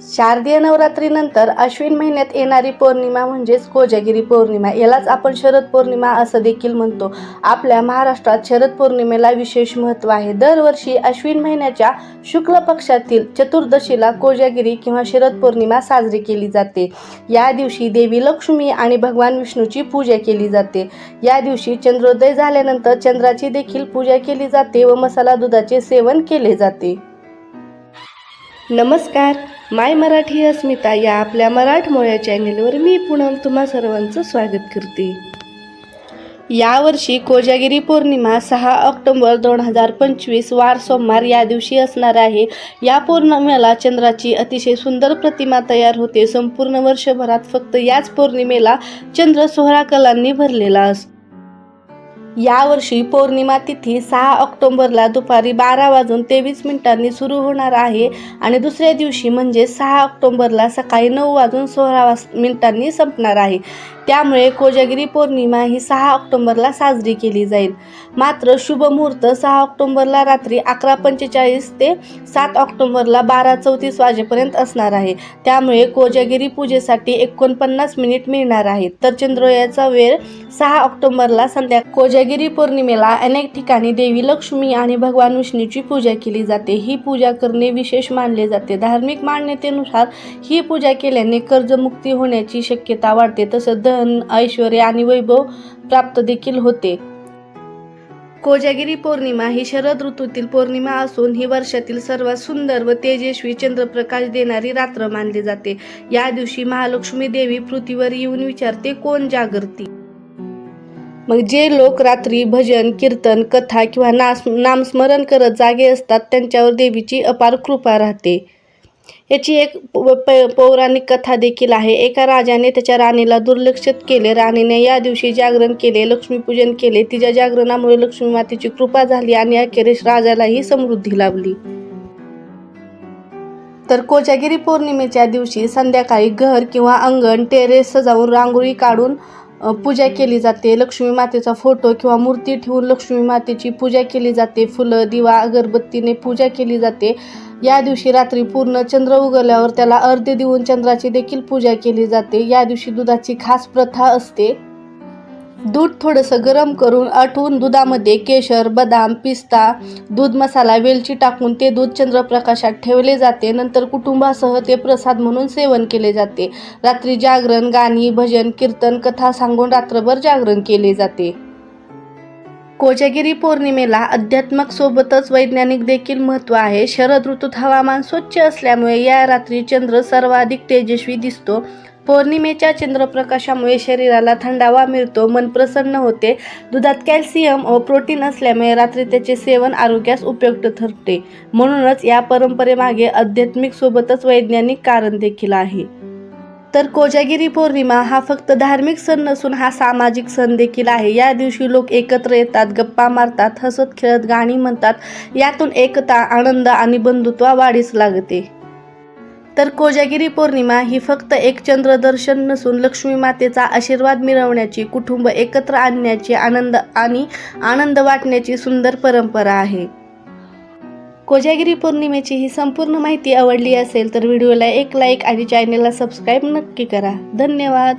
शारदीय नवरात्रीनंतर अश्विन महिन्यात येणारी पौर्णिमा म्हणजेच कोजागिरी पौर्णिमा. यालाच आपण शरद पौर्णिमा असं देखील म्हणतो. आपल्या महाराष्ट्रात शरद पौर्णिमेला विशेष महत्त्व आहे. दरवर्षी अश्विन महिन्याच्या शुक्ल पक्षातील चतुर्दशीला कोजागिरी किंवा शरद पौर्णिमा साजरी केली जाते. या दिवशी देवी लक्ष्मी आणि भगवान विष्णूची पूजा केली जाते. या दिवशी चंद्रोदय झाल्यानंतर चंद्राची देखील पूजा केली जाते व मसाला दुधाचे सेवन केले जाते. नमस्कार माय मराठी अस्मिता या आपल्या मराठमोळ्या चॅनेलवर मी पुन्हा तुम्हा सर्वांचं स्वागत करते. यावर्षी कोजागिरी पौर्णिमा सहा ऑक्टोंबर दोन हजार पंचवीस वार सोमवार या दिवशी असणार आहे. या पौर्णिमेला चंद्राची अतिशय सुंदर प्रतिमा तयार होते. संपूर्ण वर्षभरात फक्त याच पौर्णिमेला चंद्र सोहळा कलांनी भरलेला असतो. यावर्षी पौर्णिमा तिथी सहा ऑक्टोंबरला दुपारी बारा वाजून तेवीस मिनिटांनी सुरू होणार आहे. आणि दुसऱ्या दिवशी म्हणजे सहा ऑक्टोंबरला सकाळी नऊ वाजून सोळा वाज मिनिटांनी संपणार आहे. त्यामुळे कोजागिरी पौर्णिमा ही सहा ऑक्टोंबरला साजरी केली जाईल. मात्र शुभ मुहूर्त सहा ऑक्टोबरला रात्री अकरा पंचेचाळीस ते सात ऑक्टोबरला बारा चौतीस वाजेपर्यंत असणार आहे. त्यामुळे कोजागिरी पूजेसाठी एकोणपन्नास मिनिट मिळणार आहेत. तर चंद्रोयाचा वेळ सहा ऑक्टोबरला संध्या कोजागिरी पौर्णिमेला अनेक ठिकाणी देवी लक्ष्मी आणि भगवान विष्णूची पूजा केली जाते. ही पूजा करणे विशेष मानले जाते. धार्मिक मान्यतेनुसार ही पूजा केल्याने कर्जमुक्ती होण्याची शक्यता वाढते. तसंच धन ऐश्वर आणि वैभव प्राप्त देखील होते. कोजागिरी पौर्णिमा ही शरद ऋतूतील पौर्णिमा असून ही वर्षातील सर्वात सुंदर व तेजस्वी चंद्रप्रकाश देणारी रात्र मानली जाते. या दिवशी महालक्ष्मी देवी पृथ्वीवर येऊन विचारते कोण जागरती? मग जे लोक रात्री भजन कीर्तन कथा किंवा नास नामस्मरण करत जागे असतात त्यांच्यावर देवीची अपार कृपा राहते. याची एक प- पौराणिक कथा देखील आहे. एका राजाने त्याच्या राणीला दुर्लक्षित केले. राणीने या दिवशी जागरण केले लक्ष्मीपूजन केले. तिच्या जागरणामुळे लक्ष्मी मातेची कृपा झाली आणि अखेरीस राजालाही समृद्धी लाभली. तर कोजागिरी पौर्णिमेच्या दिवशी संध्याकाळी घर किंवा अंगण टेरेस सजावून रांगोळी काढून पूजा केली जाते. लक्ष्मी मातेचा फोटो किंवा मूर्ती ठेवून लक्ष्मी मातेची पूजा केली जाते. फुलं दिवा अगरबत्तीने पूजा केली जाते. या दिवशी रात्री पूर्ण चंद्र उगवल्यावर त्याला अर्ध देऊन चंद्राची देखील पूजा केली जाते. या दिवशी दुधाची खास प्रथा असते. दूध थोडंसं गरम करून आठवून दुधामध्ये केशर बदाम पिस्ता दूध मसाला वेलची टाकून ते दूध चंद्रप्रकाशात ठेवले जाते. नंतर कुटुंबासह ते प्रसाद म्हणून सेवन केले जाते. रात्री जागरण गाणी भजन कीर्तन कथा सांगून रात्रभर जागरण केले जाते. कोजागिरी पौर्णिमेला अध्यात्मक सोबतच वैज्ञानिक देखील महत्त्व आहे. शरद ऋतूत हवामान स्वच्छ असल्यामुळे या रात्री चंद्र सर्वाधिक तेजस्वी दिसतो. पौर्णिमेच्या चंद्रप्रकाशामुळे शरीराला थंडावा मिळतो मन प्रसन्न होते. दुधात कॅल्शियम व प्रोटीन असल्यामुळे रात्री त्याचे सेवन आरोग्यास उपयुक्त ठरते. म्हणूनच या परंपरेमागे आध्यात्मिक सोबतच वैज्ञानिक कारण देखील आहे. तर कोजागिरी पौर्णिमा हा फक्त धार्मिक सण नसून हा सामाजिक सण देखील आहे. या दिवशी लोक एकत्र येतात गप्पा मारतात हसत खेळत गाणी म्हणतात. यातून एकता आनंद आणि बंधुत्व वाढीस लागते. तर कोजागिरी पौर्णिमा ही फक्त एक चंद्रदर्शन नसून लक्ष्मी मातेचा आशीर्वाद मिळवण्याची कुटुंब एकत्र आणण्याची आनंद आणि आनंद वाटण्याची सुंदर परंपरा आहे. कोजागिरी पौर्णिमेची ही संपूर्ण माहिती आवडली असेल तर व्हिडिओला एक लाईक आणि चॅनेलला सबस्क्राईब नक्की करा. धन्यवाद!